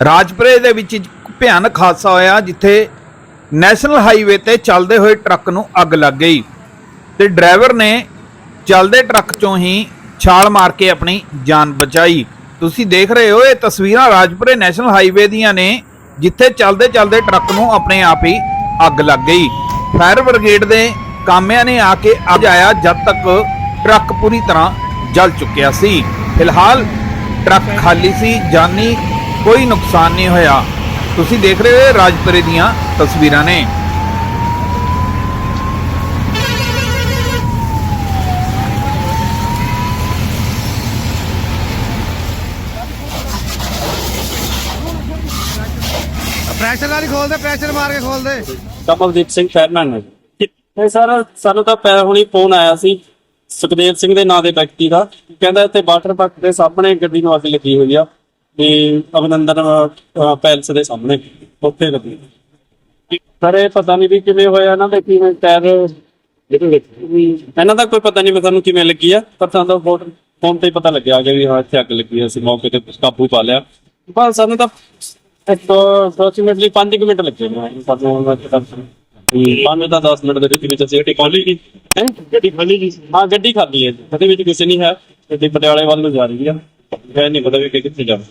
ਰਾਜਪੁਰੇ ਦੇ ਵਿੱਚ ਇੱਕ ਭਿਆਨਕ ਹਾਦਸਾ ਹੋਇਆ ਜਿੱਥੇ ਨੈਸ਼ਨਲ ਹਾਈਵੇ ਤੇ ਚੱਲਦੇ ਹੋਏ ਟਰੱਕ ਨੂੰ ਅੱਗ ਲੱਗ ਗਈ ਤੇ ਡਰਾਈਵਰ ਨੇ ਚੱਲਦੇ ਟਰੱਕ ਚੋਂ ਹੀ ਛਾਲ ਮਾਰ ਕੇ ਆਪਣੀ ਜਾਨ ਬਚਾਈ। ਤੁਸੀਂ ਦੇਖ ਰਹੇ ਹੋ ਇਹ ਤਸਵੀਰਾਂ ਰਾਜਪੁਰੇ ਨੈਸ਼ਨਲ ਹਾਈਵੇ ਦੀਆਂ ਨੇ, ਜਿੱਥੇ ਚੱਲਦੇ ਚੱਲਦੇ ਟਰੱਕ ਨੂੰ ਆਪਣੇ ਆਪ ਹੀ ਅੱਗ ਲੱਗ ਗਈ। ਫਾਇਰ ਬ੍ਰਿਗੇਡ ਦੇ ਕਾਮਿਆਂ ਨੇ ਆ ਕੇ ਅੱਗ ਆਇਆ ਜਦ ਤੱਕ ਟਰੱਕ ਪੂਰੀ ਤਰ੍ਹਾਂ ਜਲ ਚੁੱਕਿਆ ਸੀ। ਫਿਲਹਾਲ ਟਰੱਕ ਖਾਲੀ ਸੀ, ਜਾਨੀ ਕੋਈ ਨੁਕਸਾਨ ਨਹੀਂ ਹੋਇਆ। ਤੁਸੀਂ ਦੇਖ ਰਹੇ ਹੋ ਇਹ ਰਾਜਪੁਰੇ ਦੀਆਂ ਤਸਵੀਰਾਂ ਨੇ। ਪ੍ਰੈਸ਼ਰ ਨਾਲ ਹੀ ਖੋਲਦੇ ਪ੍ਰੈਸ਼ਰ ਮਾਰ ਕੇ ਖੋਲਦੇ ਕਮਲਦੀਪ ਸਿੰਘ ਫੈਰਮੈਨ ਹੈ ਇਹ ਸਰ ਸਾਨੂੰ ਤਾਂ ਪੈ ਹੁਣੀ ਫੋਨ ਆਇਆ ਸੀ ਸੁਖਦੇਵ ਸਿੰਘ ਦੇ ਨਾਂ ਦੇ ਵਿਅਕਤੀ ਦਾ। ਕਹਿੰਦਾ ਇੱਥੇ ਵਾਟਰ ਪਾਰਕ ਦੇ ਸਾਹਮਣੇ ਗੱਡੀ ਨੂੰ ਅੱਗ ਲੱਗੀ ਹੋਈ ਆ। ਤੇ ਅਭਿਨੰਦਨ ਪੈਲਸ ਦੇ ਸਾਹਮਣੇ ਉੱਥੇ ਲੱਗੀ। ਸਰ ਇਹ ਪਤਾ ਨਹੀਂ ਵੀ ਕਿਵੇਂ ਹੋਇਆ ਇਹਨਾਂ ਦੇ ਕਿਵੇਂ ਟਾਇਰ ਇਹਨਾਂ ਦਾ ਕੋਈ ਪਤਾ ਨਹੀਂ ਮੈਂ ਸਾਨੂੰ ਕਿਵੇਂ ਲੱਗੀ ਆ ਪਰ ਸਾਨੂੰ ਤਾਂ ਫੋਨ ਫੋਨ ਤੇ ਪਤਾ ਲੱਗਿਆ ਕਿ ਵੀ ਹਾਂ ਇੱਥੇ ਅੱਗ ਲੱਗੀ ਆ ਅਸੀਂ ਮੌਕੇ ਤੇ ਕਾਬੂ ਪਾ ਲਿਆ। ਬਸ ਸਾਨੂੰ ਤਾਂ ਅਪਰੋਕਸੀਮੇਟਲੀ 5 ਮਿੰਟ ਲੱਗੇ ਨੇ ਸਾਨੂੰ ਦੇ ਪੰਜ ਤਾਂ 10 ਮਿੰਟ ਦੇ ਵਿੱਚ ਅਸੀਂ ਗੱਡੀ ਖਾਲੀ ਕੀ ਹੈ? ਗੱਡੀ ਖਾਲੀ ਜੀ ਹਾਂ ਗੱਡੀ ਖਾਲੀ ਹੈ ਉਹਦੇ ਵਿੱਚ ਕਿਸੇ ਨਹੀਂ ਹੈ। ਗੱਡੀ ਪਟਿਆਲੇ ਵੱਲ ਨੂੰ ਜਾ ਰਹੀ ਆ। ਇਹ ਨਹੀਂ ਪਤਾ ਵੀ ਕਿੱਥੇ ਜਾਣਾ।